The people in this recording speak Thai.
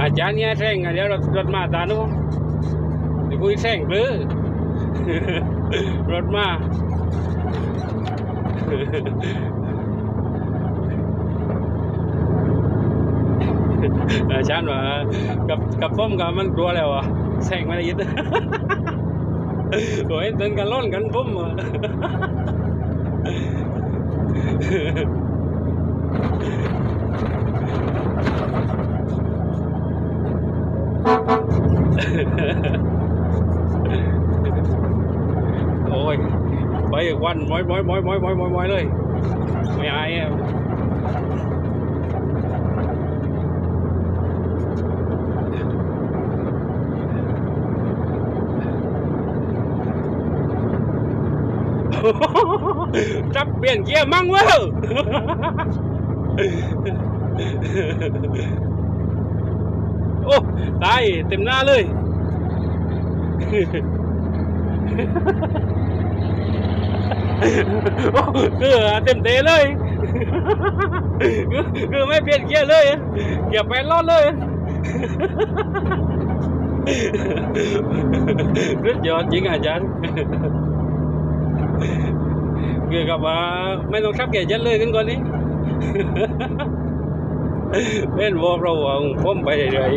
อาจารย์เนี่ยแซงอะเดี๋ยวรถรถมาตาน้เดี๋ยวกูแซงหรือรถมาอาจารย์ว่ากับกับผมกับมันกลัวแล้วอะแซงไม่ได้ยินโอ้ยตึงกันร้อนกันผมอะ โอ้ยไปอีกวันมอยมอยมอยมอยมอยมอยมอยเลย ไม่อายอะจับเปลี่ยนเกียร์มั่งเว้ย โอ้ตายเต็มหน้าเลยโอ้คือเต็มเตะเลยคือคือไม่เปลี่ยนเกียร์เลยเกียร์แปดรอดเลยสุดยอดจริงอาจารย์คือกับว่าไม่ต้องขับเกียร์เจ็ดเลยกันก่อนนี้ เป็นวอลเราผมไปเรื่อย